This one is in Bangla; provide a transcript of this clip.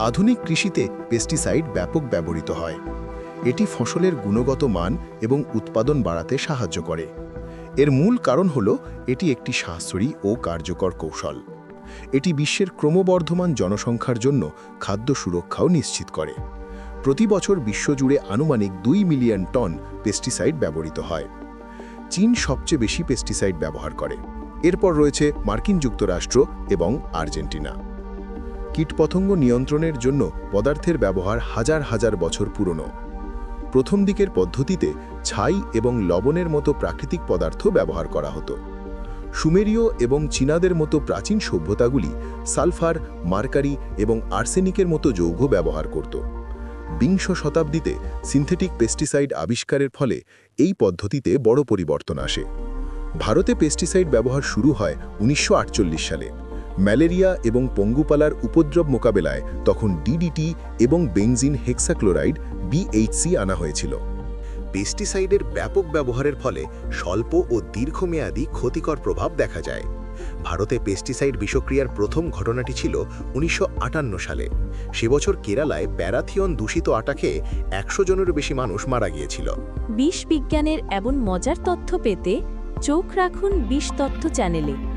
আধুনিক কৃষিতে পেস্টিসাইড ব্যাপক ব্যবহৃত হয়। এটি ফসলের গুণগত মান এবং উৎপাদন বাড়াতে সাহায্য করে। এর মূল কারণ হল, এটি একটি সাশ্রয়ী ও কার্যকর কৌশল। এটি বিশ্বের ক্রমবর্ধমান জনসংখ্যার জন্য খাদ্য সুরক্ষাও নিশ্চিত করে। প্রতি বছর বিশ্বজুড়ে আনুমানিক দুই মিলিয়ন টন পেস্টিসাইড ব্যবহৃত হয়। চীন সবচেয়ে বেশি পেস্টিসাইড ব্যবহার করে। এরপর রয়েছে মার্কিন যুক্তরাষ্ট্র এবং আর্জেন্টিনা। কীটপতঙ্গ নিয়ন্ত্রণের জন্য পদার্থের ব্যবহার হাজার হাজার বছর পুরনো। প্রথম দিকের পদ্ধতিতে ছাই এবং লবণের মতো প্রাকৃতিক পদার্থ ব্যবহার করা হতো। সুমেরীয় এবং চীনাদের মতো প্রাচীন সভ্যতাগুলি সালফার, মার্কারি এবং আর্সেনিকের মতো যৌগ ব্যবহার করত। বিংশ শতাব্দীতে সিনথেটিক পেস্টিসাইড আবিষ্কারের ফলে এই পদ্ধতিতে বড় পরিবর্তন আসে। ভারতে পেস্টিসাইড ব্যবহার শুরু হয় উনিশশো আটচল্লিশ সালে। ম্যালেরিয়া এবং পঙ্গুপালার উপদ্রব মোকাবেলায় তখন ডিডিটি এবং বেনজিন হেক্সাক্লোরাইড বিএইচসি আনা হয়েছিল। পেস্টিসাইডের ব্যাপক ব্যবহারের ফলে স্বল্প ও দীর্ঘমেয়াদী ক্ষতিকর প্রভাব দেখা যায়। ভারতে পেস্টিসাইড বিষক্রিয়ার প্রথম ঘটনাটি ছিল উনিশশো আটান্ন সালে। সে বছর কেরালায় প্যারাথিয়ন দূষিত আটা খেয়ে একশো জনেরও বেশি মানুষ মারা গিয়েছিল। বিষ বিজ্ঞানের এমন মজার তথ্য পেতে চোখ রাখুন বিষ তথ্য চ্যানেলে।